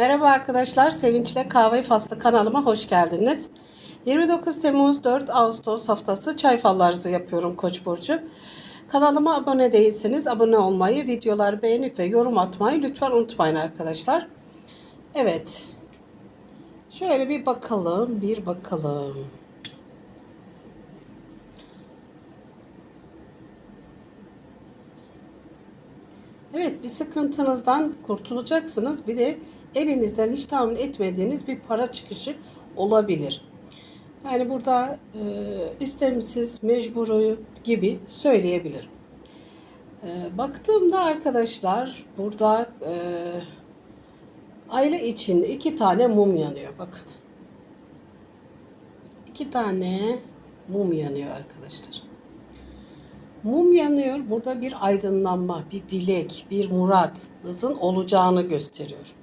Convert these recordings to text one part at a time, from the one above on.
Merhaba arkadaşlar, Sevinçle Kahve Faslı kanalıma hoş geldiniz. 29 Temmuz 4 Ağustos haftası çay fallarınızı yapıyorum Koç burcu. Kanalıma abone değilseniz abone olmayı, videoları beğenip ve yorum atmayı lütfen unutmayın arkadaşlar. Evet. Şöyle bir bakalım, bir bakalım. Evet bir sıkıntınızdan kurtulacaksınız. Bir de elinizden hiç tahmin etmediğiniz bir para çıkışı olabilir. Yani burada e, istemsiz, mecburu gibi söyleyebilirim. E, baktığımda arkadaşlar burada e, aile için iki tane mum yanıyor. Bakın. İki tane mum yanıyor arkadaşlar. Mum yanıyor. Burada bir aydınlanma, bir dilek, bir muradınızın olacağını gösteriyor.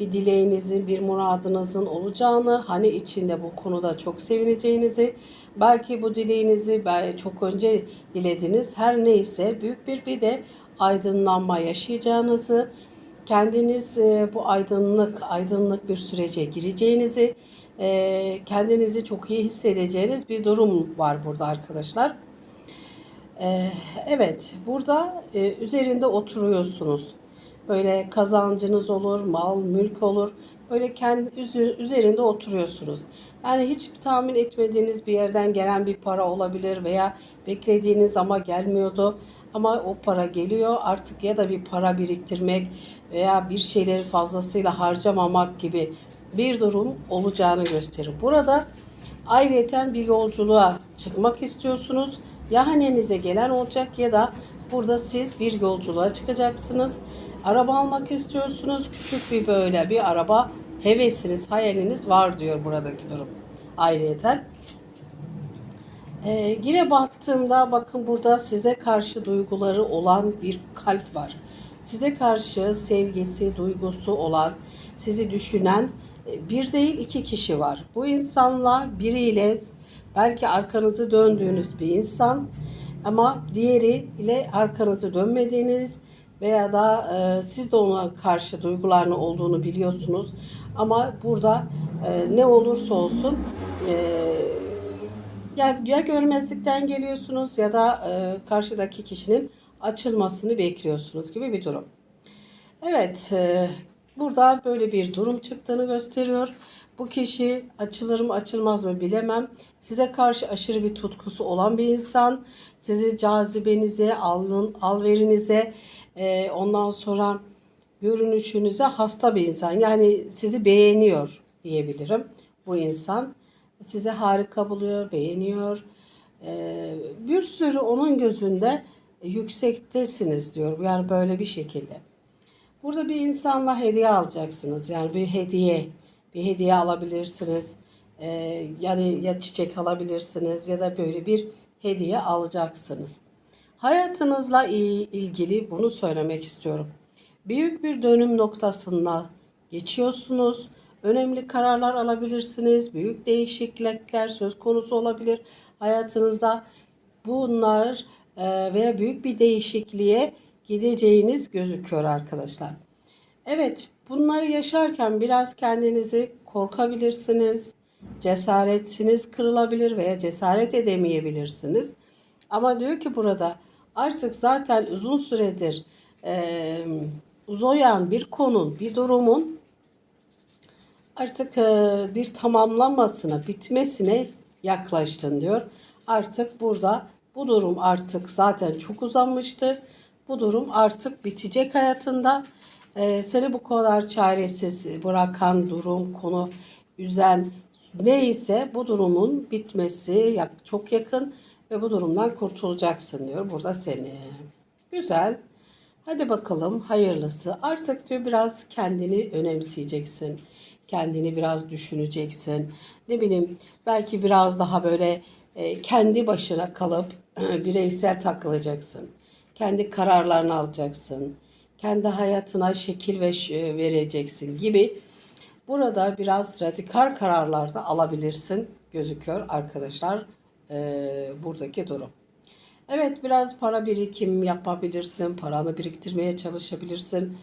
Bir dileğinizin, bir muradınızın olacağını, hani içinde bu konuda çok sevineceğinizi, belki bu dileğinizi belki çok önce dilediniz. Her neyse büyük bir bir de aydınlanma yaşayacağınızı, kendiniz e, bu aydınlık, aydınlık bir sürece gireceğinizi, e, kendinizi çok iyi hissedeceğiniz bir durum var burada arkadaşlar. Ee, evet, burada e, üzerinde oturuyorsunuz. Böyle kazancınız olur, mal, mülk olur. Böyle kendi üzerinde oturuyorsunuz. Yani hiç tahmin etmediğiniz bir yerden gelen bir para olabilir veya beklediğiniz ama gelmiyordu. Ama o para geliyor artık ya da bir para biriktirmek veya bir şeyleri fazlasıyla harcamamak gibi bir durum olacağını gösterir. Burada ayrıyeten bir yolculuğa çıkmak istiyorsunuz ya hanenize gelen olacak ya da burada siz bir yolculuğa çıkacaksınız. Araba almak istiyorsunuz. Küçük bir böyle bir araba hevesiniz, hayaliniz var diyor buradaki durum. Ayrıyeten. Ee, yine baktığımda bakın burada size karşı duyguları olan bir kalp var. Size karşı sevgisi, duygusu olan, sizi düşünen e, bir değil iki kişi var. Bu insanla biriyle Belki arkanızı döndüğünüz bir insan ama diğeri ile arkanızı dönmediğiniz veya da e, siz de ona karşı duygularını olduğunu biliyorsunuz. Ama burada e, ne olursa olsun e, ya, ya görmezlikten geliyorsunuz ya da e, karşıdaki kişinin açılmasını bekliyorsunuz gibi bir durum. Evet, e, burada böyle bir durum çıktığını gösteriyor. Bu kişi açılır mı açılmaz mı bilemem. Size karşı aşırı bir tutkusu olan bir insan. Sizi cazibenize, alın, alverinize, e, ondan sonra görünüşünüze hasta bir insan. Yani sizi beğeniyor diyebilirim bu insan. Size harika buluyor, beğeniyor. E, bir sürü onun gözünde yüksektesiniz diyor. Yani böyle bir şekilde. Burada bir insanla hediye alacaksınız. Yani bir hediye bir hediye alabilirsiniz. Ee, yani ya çiçek alabilirsiniz ya da böyle bir hediye alacaksınız. Hayatınızla ilgili bunu söylemek istiyorum. Büyük bir dönüm noktasına geçiyorsunuz. Önemli kararlar alabilirsiniz. Büyük değişiklikler söz konusu olabilir hayatınızda. Bunlar e, veya büyük bir değişikliğe gideceğiniz gözüküyor arkadaşlar. Evet, Bunları yaşarken biraz kendinizi korkabilirsiniz. Cesaretiniz kırılabilir veya cesaret edemeyebilirsiniz. Ama diyor ki burada artık zaten uzun süredir e, uzayan bir konun, bir durumun artık e, bir tamamlanmasına, bitmesine yaklaştın diyor. Artık burada bu durum artık zaten çok uzanmıştı. Bu durum artık bitecek hayatında e, seni bu kadar çaresiz bırakan durum, konu, üzen neyse bu durumun bitmesi çok yakın ve bu durumdan kurtulacaksın diyor burada seni. Güzel. Hadi bakalım hayırlısı. Artık diyor biraz kendini önemseyeceksin. Kendini biraz düşüneceksin. Ne bileyim belki biraz daha böyle e, kendi başına kalıp bireysel takılacaksın. Kendi kararlarını alacaksın kendi hayatına şekil ve vereceksin gibi burada biraz radikal kararlar da alabilirsin gözüküyor arkadaşlar e, buradaki durum. Evet biraz para birikim yapabilirsin, paranı biriktirmeye çalışabilirsin.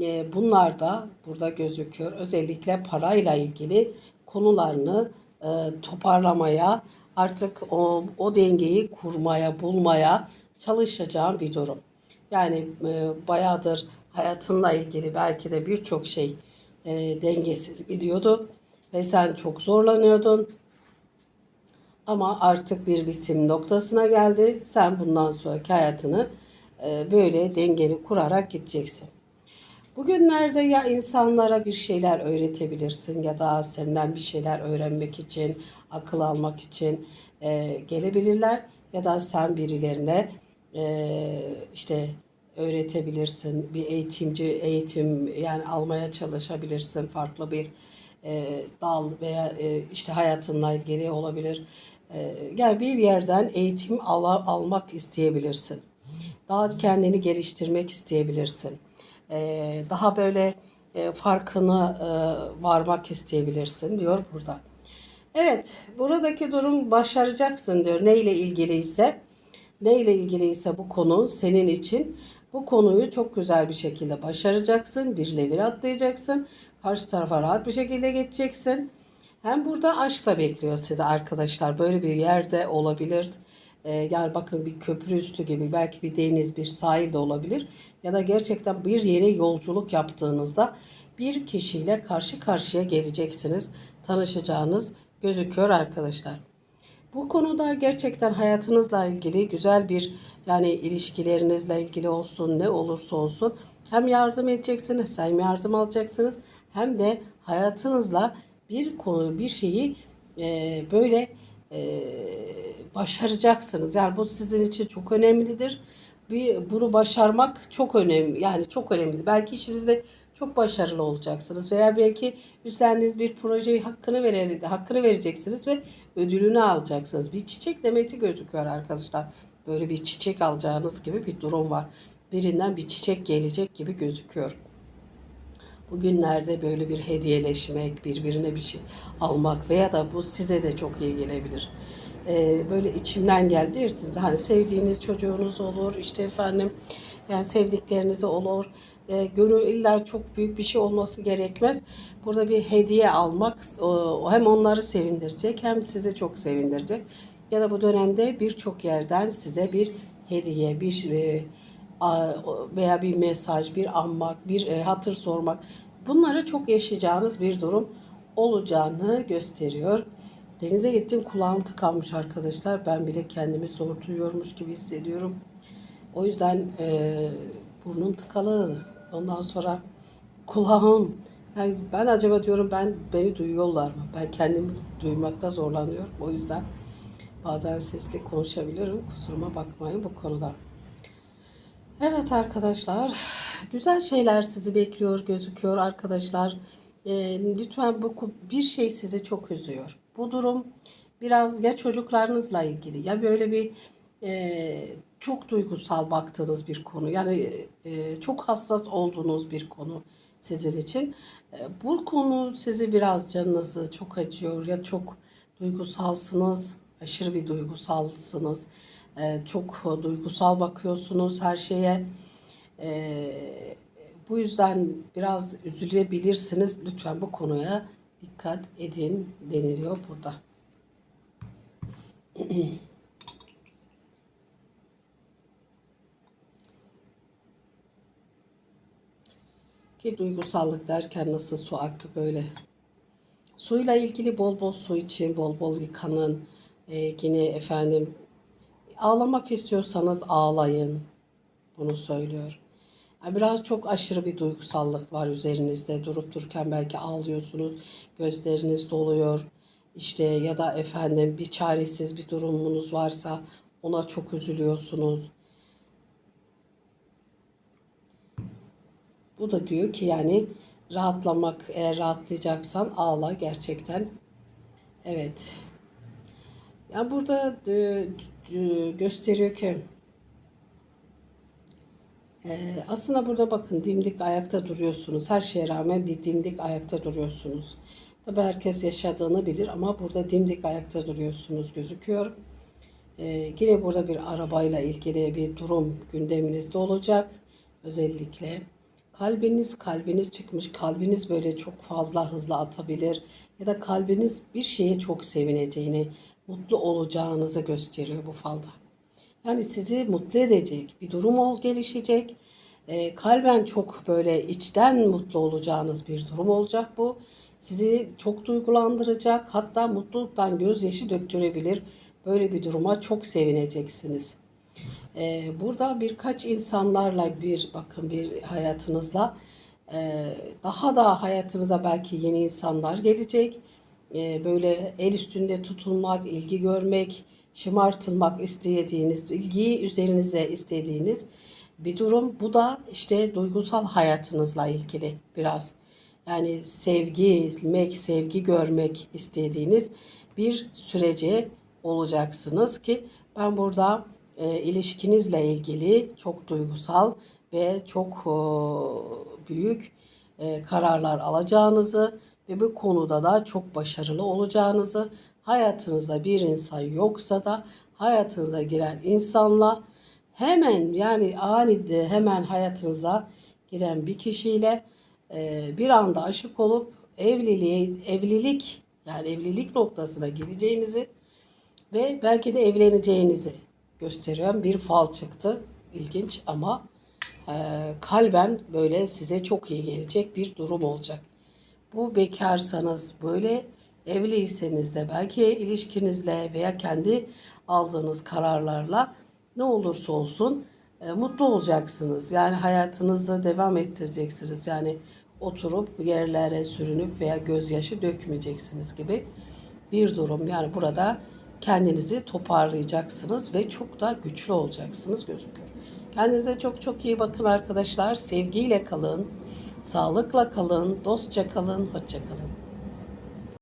e, bunlar da burada gözüküyor. Özellikle parayla ilgili konularını e, toparlamaya, artık o, o dengeyi kurmaya, bulmaya çalışacağım bir durum. Yani e, bayağıdır hayatınla ilgili belki de birçok şey e, dengesiz gidiyordu ve sen çok zorlanıyordun. Ama artık bir bitim noktasına geldi. Sen bundan sonraki hayatını e, böyle dengeni kurarak gideceksin. Bugünlerde ya insanlara bir şeyler öğretebilirsin ya da senden bir şeyler öğrenmek için, akıl almak için e, gelebilirler ya da sen birilerine işte öğretebilirsin. Bir eğitimci eğitim yani almaya çalışabilirsin. Farklı bir e, dal veya e, işte hayatınla ilgili olabilir. E, yani bir yerden eğitim al, almak isteyebilirsin. Daha kendini geliştirmek isteyebilirsin. E, daha böyle e, farkını e, varmak isteyebilirsin diyor burada. Evet, buradaki durum başaracaksın diyor. Ne ile ilgiliyse, ne ile ilgiliyse bu konu senin için bu konuyu çok güzel bir şekilde başaracaksın. Bir levir atlayacaksın. Karşı tarafa rahat bir şekilde geçeceksin. Hem burada aşkla bekliyor sizi arkadaşlar. Böyle bir yerde olabilir. Ee, yani bakın bir köprü üstü gibi belki bir deniz, bir sahil de olabilir. Ya da gerçekten bir yere yolculuk yaptığınızda bir kişiyle karşı karşıya geleceksiniz. Tanışacağınız gözüküyor arkadaşlar. Bu konuda gerçekten hayatınızla ilgili güzel bir yani ilişkilerinizle ilgili olsun ne olursa olsun hem yardım edeceksiniz hem yardım alacaksınız hem de hayatınızla bir konu bir şeyi e, böyle e, başaracaksınız. Yani bu sizin için çok önemlidir. Bir, bunu başarmak çok önemli. Yani çok önemli. Belki işinizde çok başarılı olacaksınız veya belki üstlendiğiniz bir projeyi hakkını verir, hakkını vereceksiniz ve ödülünü alacaksınız. Bir çiçek demeti gözüküyor arkadaşlar. Böyle bir çiçek alacağınız gibi bir durum var. Birinden bir çiçek gelecek gibi gözüküyor. Bugünlerde böyle bir hediyeleşmek, birbirine bir şey almak veya da bu size de çok iyi gelebilir. Ee, böyle içimden geldi dersiniz. Hani sevdiğiniz çocuğunuz olur, işte efendim yani sevdikleriniz olur. Ee, gönül illa çok büyük bir şey olması gerekmez. Burada bir hediye almak o, hem onları sevindirecek hem sizi çok sevindirecek. Ya da bu dönemde birçok yerden size bir hediye, bir e, veya bir mesaj, bir anmak, bir e, hatır sormak bunları çok yaşayacağınız bir durum olacağını gösteriyor. Denize gittim kulağım tıkanmış arkadaşlar. Ben bile kendimi zor duyuyormuş gibi hissediyorum. O yüzden e, burnum tıkalı. Ondan sonra kulağım. Yani ben acaba diyorum ben beni duyuyorlar mı? Ben kendimi duymakta zorlanıyorum. O yüzden bazen sesli konuşabilirim. Kusuruma bakmayın bu konuda. Evet arkadaşlar, güzel şeyler sizi bekliyor gözüküyor arkadaşlar. E, lütfen bu bir şey sizi çok üzüyor. Bu durum biraz ya çocuklarınızla ilgili ya böyle bir e, çok duygusal baktığınız bir konu. Yani e, çok hassas olduğunuz bir konu sizin için. E, bu konu sizi biraz canınızı çok acıyor ya çok duygusalsınız, aşırı bir duygusalsınız. E, çok duygusal bakıyorsunuz her şeye. E, bu yüzden biraz üzülebilirsiniz. Lütfen bu konuya dikkat edin deniliyor burada. Ki duygusallık derken nasıl su aktı böyle. Suyla ilgili bol bol su için, bol bol yıkanın. Ee, yine efendim ağlamak istiyorsanız ağlayın. Bunu söylüyor. Yani biraz çok aşırı bir duygusallık var üzerinizde. Durup dururken belki ağlıyorsunuz, gözleriniz doluyor. İşte ya da efendim bir çaresiz bir durumunuz varsa ona çok üzülüyorsunuz. Bu da diyor ki yani rahatlamak eğer rahatlayacaksan ağla gerçekten. Evet. Yani burada e, gösteriyor ki e, aslında burada bakın dimdik ayakta duruyorsunuz. Her şeye rağmen bir dimdik ayakta duruyorsunuz. Tabi herkes yaşadığını bilir ama burada dimdik ayakta duruyorsunuz gözüküyor. Ee, yine burada bir arabayla ilgili bir durum gündeminizde olacak. Özellikle kalbiniz kalbiniz çıkmış. Kalbiniz böyle çok fazla hızlı atabilir ya da kalbiniz bir şeye çok sevineceğini, mutlu olacağınızı gösteriyor bu falda. Yani sizi mutlu edecek bir durum ol gelişecek. Ee, kalben çok böyle içten mutlu olacağınız bir durum olacak bu. Sizi çok duygulandıracak. Hatta mutluluktan gözyaşı döktürebilir. Böyle bir duruma çok sevineceksiniz. Burada birkaç insanlarla bir bakın bir hayatınızla e, daha da hayatınıza belki yeni insanlar gelecek. Böyle el üstünde tutulmak, ilgi görmek, şımartılmak istediğiniz, ilgiyi üzerinize istediğiniz bir durum. Bu da işte duygusal hayatınızla ilgili biraz. Yani sevgi, sevgi görmek istediğiniz bir sürece olacaksınız ki ben burada e, ilişkinizle ilgili çok duygusal ve çok e, büyük e, kararlar alacağınızı ve bu konuda da çok başarılı olacağınızı, hayatınızda bir insan yoksa da hayatınıza giren insanla hemen yani anide hemen hayatınıza giren bir kişiyle e, bir anda aşık olup evliliğe evlilik yani evlilik noktasına geleceğinizi ve belki de evleneceğinizi gösteriyor. Bir fal çıktı. İlginç ama e, kalben böyle size çok iyi gelecek bir durum olacak. Bu bekarsanız böyle evliyseniz de belki ilişkinizle veya kendi aldığınız kararlarla ne olursa olsun e, mutlu olacaksınız. Yani hayatınızı devam ettireceksiniz. Yani oturup yerlere sürünüp veya gözyaşı dökmeyeceksiniz gibi bir durum. Yani burada kendinizi toparlayacaksınız ve çok da güçlü olacaksınız gözüküyor. Kendinize çok çok iyi bakın arkadaşlar. Sevgiyle kalın, sağlıkla kalın, dostça kalın, hoşça kalın.